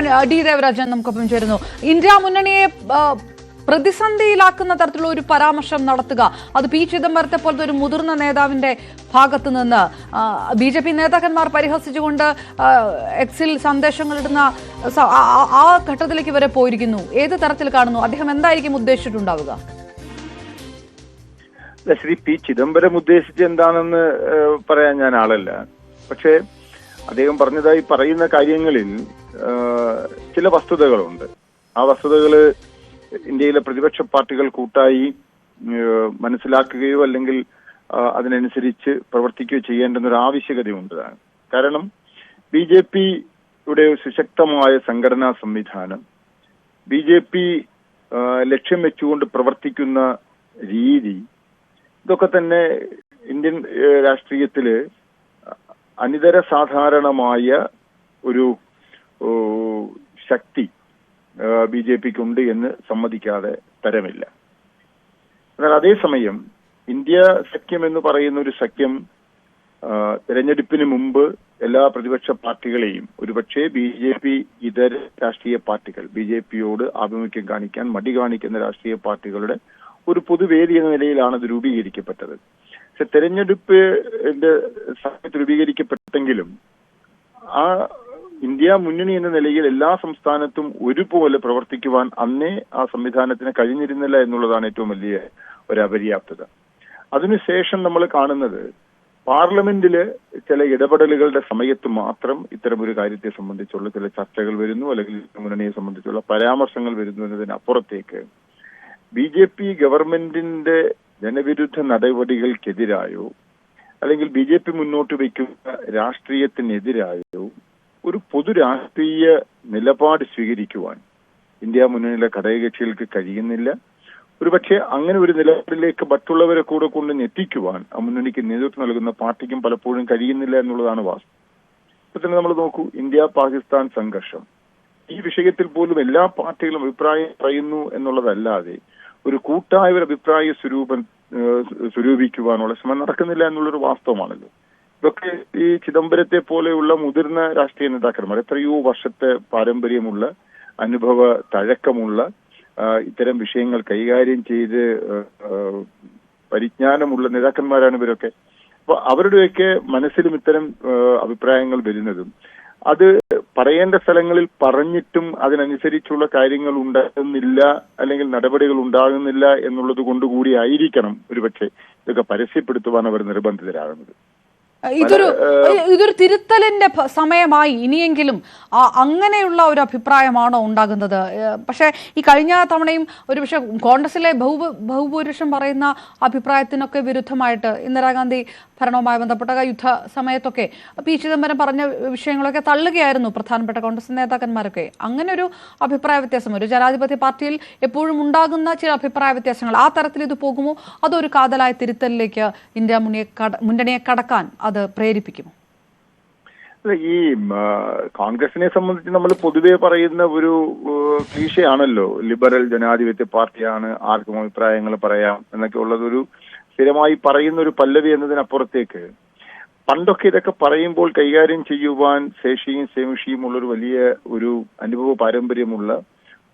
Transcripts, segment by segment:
ഞാൻ ഡി ദേവരാജൻ നമുക്കൊപ്പം ചേരുന്നു. ഇന്ത്യ മുന്നണിയെ പ്രതിസന്ധിയിലാക്കുന്ന തരത്തിലുള്ള ഒരു പരാമർശം നടത്തുക. അത് പി ചിദംബരത്തെ പോലത്തെ ഒരു മുതിർന്ന നേതാവിന്റെ ഭാഗത്ത് നിന്ന് ബി ജെ പി നേതാക്കന്മാർ പരിഹസിച്ചുകൊണ്ട് എക്സിൽ സന്ദേശങ്ങൾ ഇടുന്ന ആ- ഘട്ടത്തിലേക്ക് വരെ പോയിരിക്കുന്നു. ഏത് തരത്തിൽ കാണുന്നു? അദ്ദേഹം എന്തായിരിക്കും ഉദ്ദേശിച്ചിട്ടുണ്ടാവുക? ശ്രീ പി ചിദംബരം ഉദ്ദേശിച്ച് എന്താണെന്ന് പറയാൻ ഞാൻ ആളല്ല. പക്ഷേ അദ്ദേഹം പറഞ്ഞതായി പറയുന്ന കാര്യങ്ങളിൽ ചില വസ്തുതകളുണ്ട്. ആ വസ്തുതകൾ ഇന്ത്യയിലെ പ്രതിപക്ഷ പാർട്ടികൾ കൂട്ടായി മനസ്സിലാക്കുകയോ അല്ലെങ്കിൽ അതിനനുസരിച്ച് പ്രവർത്തിക്കുകയോ ചെയ്യേണ്ടുന്ന ഒരു ആവശ്യകതയുണ്ട്. കാരണം ബി ജെ പിയുടെ സുശക്തമായ സംഘടനാ സംവിധാനം ബി ജെ പി ലക്ഷ്യം വെച്ചുകൊണ്ട് പ്രവർത്തിക്കുന്ന രീതി ഇതൊക്കെ തന്നെ ഇന്ത്യൻ രാഷ്ട്രീയത്തിൽ അനിതര സാധാരണമായ ഒരു ശക്തി ബി ജെ പിക്ക് ഉണ്ട് എന്ന് സമ്മതിക്കാതെ തരമില്ല. എന്നാൽ അതേസമയം ഇന്ത്യ സഖ്യം എന്ന് പറയുന്ന ഒരു സഖ്യം തെരഞ്ഞെടുപ്പിന് മുമ്പ് എല്ലാ പ്രതിപക്ഷ പാർട്ടികളെയും ഒരുപക്ഷെ ബി ജെ പി ഇതര രാഷ്ട്രീയ പാർട്ടികൾ ബി ജെ പിയോട് ആഭിമുഖ്യം കാണിക്കാൻ മടി കാണിക്കുന്ന രാഷ്ട്രീയ പാർട്ടികളുടെ ഒരു പൊതുവേദി എന്ന നിലയിലാണ് ഇത് രൂപീകരിക്കപ്പെട്ടത്. പക്ഷെ തെരഞ്ഞെടുപ്പിന്റെ സമയത്ത് രൂപീകരിക്കപ്പെട്ടെങ്കിലും ആ ഇന്ത്യ മുന്നണി എന്ന നിലയിൽ എല്ലാ സംസ്ഥാനത്തും ഒരുപോലെ പ്രവർത്തിക്കുവാൻ അന്നേ ആ സംവിധാനത്തിന് കഴിഞ്ഞിരുന്നില്ല എന്നുള്ളതാണ് ഏറ്റവും വലിയ ഒരു അപര്യാപ്തത. അതിനുശേഷം നമ്മൾ കാണുന്നത് പാർലമെന്റിൽ ചില ഇടപെടലുകളുടെ സമയത്ത് മാത്രം ഇത്തരം ഒരു കാര്യത്തെ സംബന്ധിച്ചുള്ള ചില ചർച്ചകൾ വരുന്നു അല്ലെങ്കിൽ മുന്നണിയെ സംബന്ധിച്ചുള്ള പരാമർശങ്ങൾ വരുന്നു എന്നതിനപ്പുറത്തേക്ക് ബി ജെ പി ഗവൺമെന്റിന്റെ ജനവിരുദ്ധ നടപടികൾക്കെതിരായോ അല്ലെങ്കിൽ ബി ജെ പി മുന്നോട്ട് വയ്ക്കുന്ന രാഷ്ട്രീയത്തിനെതിരായോ ഒരു പൊതു രാഷ്ട്രീയ നിലപാട് സ്വീകരിക്കുവാൻ ഇന്ത്യ മുന്നണിയിലെ ഘടകകക്ഷികൾക്ക് കഴിയുന്നില്ല. ഒരുപക്ഷെ അങ്ങനെ ഒരു നിലപാടിലേക്ക് മറ്റുള്ളവരെ കൂടെ കൊണ്ട് എത്തിക്കുവാൻ ആ മുന്നണിക്ക് നേതൃത്വം നൽകുന്ന പാർട്ടിക്കും പലപ്പോഴും കഴിയുന്നില്ല എന്നുള്ളതാണ് വാസ്തവം. ഇപ്പൊ തന്നെ നമ്മൾ നോക്കൂ ഇന്ത്യ പാകിസ്ഥാൻ സംഘർഷം. ഈ വിഷയത്തിൽ പോലും എല്ലാ പാർട്ടികളും അഭിപ്രായം പറയുന്നു എന്നുള്ളതല്ലാതെ ഒരു കൂട്ടായ ഒരു അഭിപ്രായ സ്വരൂപം സ്വരൂപിക്കുവാനുള്ള ശ്രമം നടക്കുന്നില്ല എന്നുള്ളൊരു വാസ്തവമാണല്ലോ. ഇതൊക്കെ ഈ ചിദംബരത്തെ പോലെയുള്ള മുതിർന്ന രാഷ്ട്രീയ നേതാക്കന്മാർ എത്രയോ വർഷത്തെ പാരമ്പര്യമുള്ള അനുഭവ തഴക്കമുള്ള ഇത്തരം വിഷയങ്ങൾ കൈകാര്യം ചെയ്ത് പരിജ്ഞാനമുള്ള നേതാക്കന്മാരാണ് ഇവരൊക്കെ. അപ്പൊ അവരുടെയൊക്കെ മനസ്സിലും ഇത്തരം അഭിപ്രായങ്ങൾ വരുന്നതും അത് പറയേണ്ട സ്ഥലങ്ങളിൽ പറഞ്ഞിട്ടും അതിനനുസരിച്ചുള്ള കാര്യങ്ങൾ ഉണ്ടാകുന്നില്ല അല്ലെങ്കിൽ നടപടികൾ ഉണ്ടാകുന്നില്ല എന്നുള്ളത് കൊണ്ടുകൂടി ആയിരിക്കണം ഒരുപക്ഷെ ഇതൊക്കെ പരസ്യപ്പെടുത്തുവാൻ അവർ നിർബന്ധിതരാകുന്നത്. ഇതൊരു ഇതൊരു തിരുത്തലിന്റെ സമയമായി ഇനിയെങ്കിലും അങ്ങനെയുള്ള ഒരു അഭിപ്രായമാണോ ഉണ്ടാകുന്നത്? പക്ഷേ ഈ കഴിഞ്ഞ തവണയും ഒരു പക്ഷേ കോൺഗ്രസിലെ ബഹു ബഹുഭൂരിപക്ഷം പറയുന്ന അഭിപ്രായത്തിനൊക്കെ വിരുദ്ധമായിട്ട് ഇന്ദിരാഗാന്ധി ഭരണവുമായി ബന്ധപ്പെട്ട യുദ്ധ സമയത്തൊക്കെ പി. ചിദംബരം പറഞ്ഞ വിഷയങ്ങളൊക്കെ തള്ളുകയായിരുന്നു പ്രധാനപ്പെട്ട കോൺഗ്രസ് നേതാക്കന്മാരൊക്കെ. അങ്ങനെ ഒരു അഭിപ്രായ വ്യത്യാസം. ഒരു ജനാധിപത്യ പാർട്ടിയിൽ എപ്പോഴും ഉണ്ടാകുന്ന ചില അഭിപ്രായ വ്യത്യാസങ്ങൾ ആ തരത്തിൽ ഇത് പോകുമോ? അതൊരു കാതലായ തിരുത്തലിലേക്ക് ഇന്ത്യ മുന്നണിയെ കടക്കാൻ അത് പ്രേരിപ്പിക്കുമോ? പ്രേരിപ്പിക്കും ഈ കോൺഗ്രസിനെ സംബന്ധിച്ച് നമ്മൾ പൊതുവെ പറയുന്ന ഒരു ക്ലീശയാണല്ലോ. ലിബറൽ ജനാധിപത്യ പാർട്ടിയാണ് ആർക്കും അഭിപ്രായങ്ങൾ പറയാം എന്നൊക്കെ ഉള്ളതൊരു സ്ഥിരമായി പറയുന്ന ഒരു പല്ലവി എന്നതിനപ്പുറത്തേക്ക് പണ്ടൊക്കെ ഇതൊക്കെ പറയുമ്പോൾ കൈകാര്യം ചെയ്യുവാൻ ശേഷിയും ശേമിഷിയും ഉള്ള ഒരു വലിയ ഒരു അനുഭവ പാരമ്പര്യമുള്ള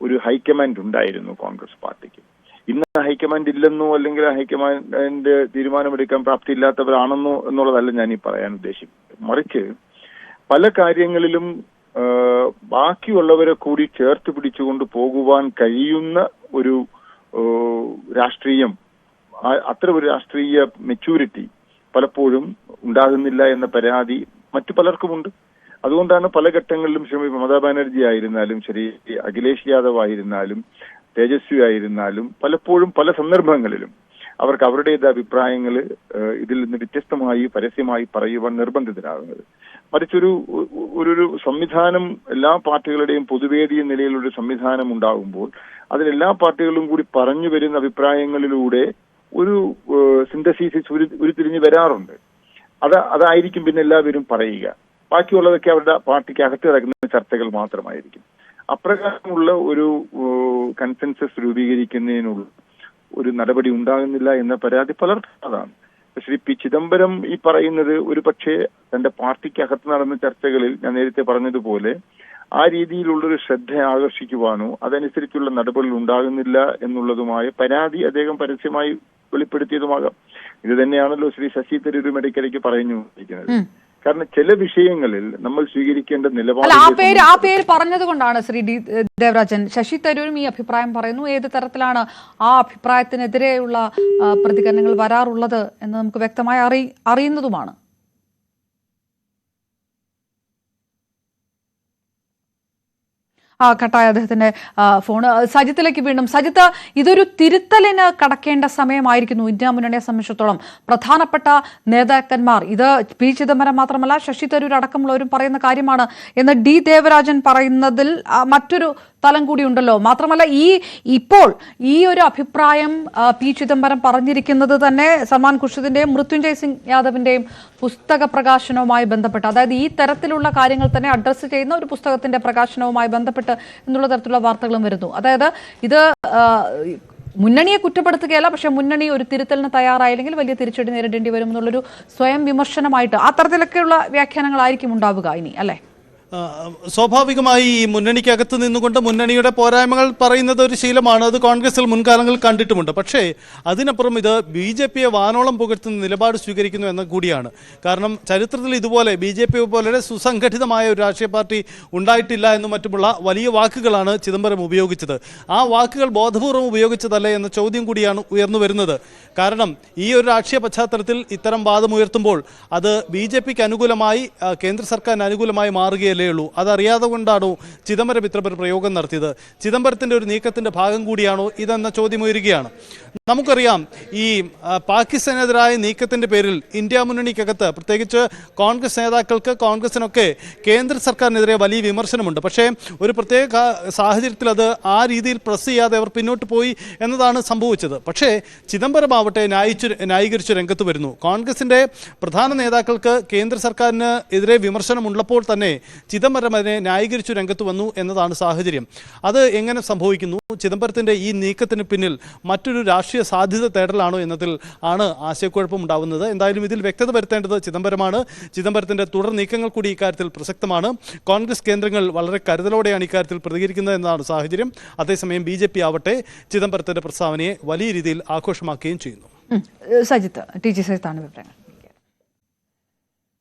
ഒരു ഹൈക്കമാൻഡ് ഉണ്ടായിരുന്നു കോൺഗ്രസ് പാർട്ടിക്ക്. ഇന്ന് ഹൈക്കമാൻഡ് ഇല്ലെന്നോ അല്ലെങ്കിൽ ഹൈക്കമാൻഡ് പ്രാപ്തി പ്രാപ്തിയില്ലാത്തവരാണെന്നോ എന്നുള്ളതല്ല ഞാൻ ഈ പറയാൻ ഉദ്ദേശിക്കുന്നത്. മറിച്ച് പല കാര്യങ്ങളിലും ബാക്കിയുള്ളവരെ കൂടി ചേർത്ത് പിടിച്ചുകൊണ്ട് പോകുവാൻ കഴിയുന്ന ഒരു രാഷ്ട്രീയം അത്ര ഒരു രാഷ്ട്രീയ മെച്യൂരിറ്റി പലപ്പോഴും ഉണ്ടാകുന്നില്ല എന്ന പരാതി മറ്റു പലർക്കുമുണ്ട്. അതുകൊണ്ടാണ് പല ഘട്ടങ്ങളിലും ശ്രീ മമതാ ബാനർജി ആയിരുന്നാലും ശരി അഖിലേഷ് യാദവ് ആയിരുന്നാലും തേജസ്വി ആയിരുന്നാലും പലപ്പോഴും പല സന്ദർഭങ്ങളിലും അവർക്ക് അവരുടേത് അഭിപ്രായങ്ങൾ ഇതിൽ നിന്ന് വ്യത്യസ്തമായി പരസ്യമായി പറയുവാൻ നിർബന്ധിതരാകുന്നത്. മറിച്ചൊരു ഒരു സംവിധാനം എല്ലാ പാർട്ടികളുടെയും പൊതുവേദി നിലയിലൊരു സംവിധാനം ഉണ്ടാകുമ്പോൾ അതിലെല്ലാ പാർട്ടികളും കൂടി പറഞ്ഞു വരുന്ന അഭിപ്രായങ്ങളിലൂടെ ഒരു സിന്തസീസിസ് ഉരു ഉരുത്തിരിഞ്ഞ് വരാറുണ്ട്. അത് അതായിരിക്കും പിന്നെ എല്ലാവരും പറയുക. ബാക്കിയുള്ളതൊക്കെ അവരുടെ പാർട്ടിക്ക് അകത്ത് നടക്കുന്ന ചർച്ചകൾ മാത്രമായിരിക്കും. അപ്രകാരമുള്ള ഒരു കൺസെൻസസ് രൂപീകരിക്കുന്നതിനുള്ള ഒരു നടപടി ഉണ്ടാകുന്നില്ല എന്ന പരാതി പലർക്കും അതാണ് ശ്രീ പി ചിദംബരം ഈ പറയുന്നത് ഒരു പക്ഷേ തന്റെ പാർട്ടിക്കകത്ത് നടന്ന ചർച്ചകളിൽ ഞാൻ നേരത്തെ പറഞ്ഞതുപോലെ ആ രീതിയിലുള്ളൊരു ശ്രദ്ധ ആകർഷിക്കുവാനോ അതനുസരിച്ചുള്ള നടപടികൾ ഉണ്ടാകുന്നില്ല എന്നുള്ളതുമായ പരാതി അദ്ദേഹം പരസ്യമായി വെളിപ്പെടുത്തിയതുമാകാം. ഇത് തന്നെയാണല്ലോ ശ്രീ ശശി തരൂരും ഇടയ്ക്കിടയ്ക്ക് പറഞ്ഞുകൊണ്ടിരിക്കുന്നത്. കാരണം ചില വിഷയങ്ങളിൽ നമ്മൾ സ്വീകരിക്കേണ്ട നിലപാട് ആ പേര് ആ പേര് പറഞ്ഞത് കൊണ്ടാണ് ശ്രീ ഡി ദേവരാജൻ. ശശി തരൂരും ഈ അഭിപ്രായം പറയുന്നു. ഏത് തരത്തിലാണ് ആ അഭിപ്രായത്തിനെതിരെയുള്ള പ്രതികരണങ്ങൾ വരാറുള്ളത് എന്ന് നമുക്ക് വ്യക്തമായി അറി അറിയുന്നതുമാണ് ആ കട്ടായ അദ്ദേഹത്തിന്റെ ഫോൺ ആ, സജിത്തിലേക്ക് വീണ്ടും. സജിത്ത് ഇതൊരു തിരുത്തലിന് കടക്കേണ്ട സമയമായിരിക്കുന്നു. ഇന്ത്യ മുന്നണിയെ സംബന്ധിച്ചിടത്തോളം പ്രധാനപ്പെട്ട നേതാക്കന്മാർ. ഇത് പി ചിദംബരം മാത്രമല്ല ശശി തരൂർ അടക്കമുള്ളവരും പറയുന്ന കാര്യമാണ്. എന്ന് ഡി ദേവരാജൻ പറയുന്നതിൽ മറ്റൊരു തലം കൂടി ഉണ്ടല്ലോ. മാത്രമല്ല ഈ ഇപ്പോൾ ഈ ഒരു അഭിപ്രായം പി ചിദംബരം പറഞ്ഞിരിക്കുന്നത് തന്നെ സൽമാൻ ഖുർഷിദിന്റെയും മൃത്യുഞ്ജയ് സിംഗ് യാദവിന്റെയും പുസ്തക പ്രകാശനവുമായി ബന്ധപ്പെട്ട് അതായത് ഈ തരത്തിലുള്ള കാര്യങ്ങൾ തന്നെ അഡ്രസ്സ് ചെയ്യുന്ന ഒരു പുസ്തകത്തിന്റെ പ്രകാശനവുമായി ബന്ധപ്പെട്ട് എന്നുള്ള തരത്തിലുള്ള വാർത്തകളും വരുന്നു. അതായത് ഇത് മുന്നണിയെ കുറ്റപ്പെടുത്തുകയല്ല പക്ഷെ മുന്നണി ഒരു തിരുത്തലിന് തയ്യാറായില്ലെങ്കിൽ വലിയ തിരിച്ചടി നേരിടേണ്ടി വരും എന്നുള്ളൊരു സ്വയം വിമർശനമായിട്ട് ആ വ്യാഖ്യാനങ്ങളായിരിക്കും ഉണ്ടാവുക ഇനി അല്ലേ? സ്വാഭാവികമായി ഈ മുന്നണിക്കകത്ത് നിന്നുകൊണ്ട് മുന്നണിയുടെ പോരായ്മകൾ പറയുന്നത് ഒരു ശീലമാണ്. അത് കോൺഗ്രസിൽ മുൻകാലങ്ങൾ കണ്ടിട്ടുമുണ്ട്. പക്ഷേ അതിനപ്പുറം ഇത് ബി ജെ പിയെ വാനോളം പുകഴ്ത്തുന്ന നിലപാട് സ്വീകരിക്കുന്നു എന്ന കൂടിയാണ്. കാരണം ചരിത്രത്തിൽ ഇതുപോലെ ബി ജെ പി പോലെ സുസംഘടിതമായ ഒരു രാഷ്ട്രീയ പാർട്ടി ഉണ്ടായിട്ടില്ല എന്നും മറ്റുമുള്ള വലിയ വാക്കുകളാണ് ചിദംബരം ഉപയോഗിച്ചത്. ആ വാക്കുകൾ ബോധപൂർവം ഉപയോഗിച്ചതല്ലേ എന്ന ചോദ്യം കൂടിയാണ് ഉയർന്നു വരുന്നത്. കാരണം ഈ ഒരു രാഷ്ട്രീയ പശ്ചാത്തലത്തിൽ ഇത്തരം വാദം ഉയർത്തുമ്പോൾ അത് ബി ജെ പിക്ക് അനുകൂലമായി കേന്ദ്ര സർക്കാരിന് അനുകൂലമായി മാറുകയല്ലേ ഉള്ളൂ. അതറിയാതെ കൊണ്ടാണോ ചിദംബരം ഇത്ര പ്രയോഗം നടത്തിയത്? ചിദംബരത്തിന്റെ ഒരു നീക്കത്തിന്റെ ഭാഗം കൂടിയാണോ ഇതെന്ന ചോദ്യം ഉയരുകയാണ്. നമുക്കറിയാം ഈ പാകിസ്ഥാനെതിരായ നീക്കത്തിന്റെ പേരിൽ ഇന്ത്യ മുന്നണിക്കകത്ത് പ്രത്യേകിച്ച് കോൺഗ്രസ് നേതാക്കൾക്ക് കോൺഗ്രസിനൊക്കെ കേന്ദ്ര സർക്കാരിനെതിരെ വലിയ വിമർശനമുണ്ട്. പക്ഷേ ഒരു പ്രത്യേക സാഹചര്യത്തിൽ അത് ആ രീതിയിൽ പ്രസ് ചെയ്യാതെ അവർ പിന്നോട്ട് പോയി എന്നതാണ് സംഭവിച്ചത്. പക്ഷേ ചിദംബരം ആവട്ടെ ന്യായിച്ചു ന്യായീകരിച്ചു രംഗത്ത് വരുന്നു. കോൺഗ്രസിന്റെ പ്രധാന നേതാക്കൾക്ക് കേന്ദ്ര സർക്കാരിന് എതിരെ വിമർശനമുള്ളപ്പോൾ തന്നെ ചിദംബരം അതിനെ ന്യായീകരിച്ചു രംഗത്ത് വന്നു എന്നതാണ് സാഹചര്യം. അത് എങ്ങനെ സംഭവിക്കുന്നു? ചിദംബരത്തിന്റെ ഈ നീക്കത്തിന് പിന്നിൽ മറ്റൊരു രാഷ്ട്രീയ സാധ്യത തേടലാണോ എന്നതിൽ ആണ് ആശയക്കുഴപ്പമുണ്ടാവുന്നത്. എന്തായാലും ഇതിൽ വ്യക്തത വരുത്തേണ്ടത് ചിദംബരമാണ്. ചിദംബരത്തിന്റെ തുടർ നീക്കങ്ങൾ കൂടി ഇക്കാര്യത്തിൽ പ്രസക്തമാണ്. കോൺഗ്രസ് കേന്ദ്രങ്ങൾ വളരെ കരുതലോടെയാണ് ഇക്കാര്യത്തിൽ പ്രതികരിക്കുന്നത് എന്നതാണ് സാഹചര്യം. അതേസമയം ബി ആവട്ടെ ചിദംബരത്തിന്റെ പ്രസ്താവനയെ വലിയ രീതിയിൽ ആഘോഷമാക്കുകയും ചെയ്യുന്നു. സജിത്ത് ടി ജി സജിത്താണ് വിവരങ്ങൾ.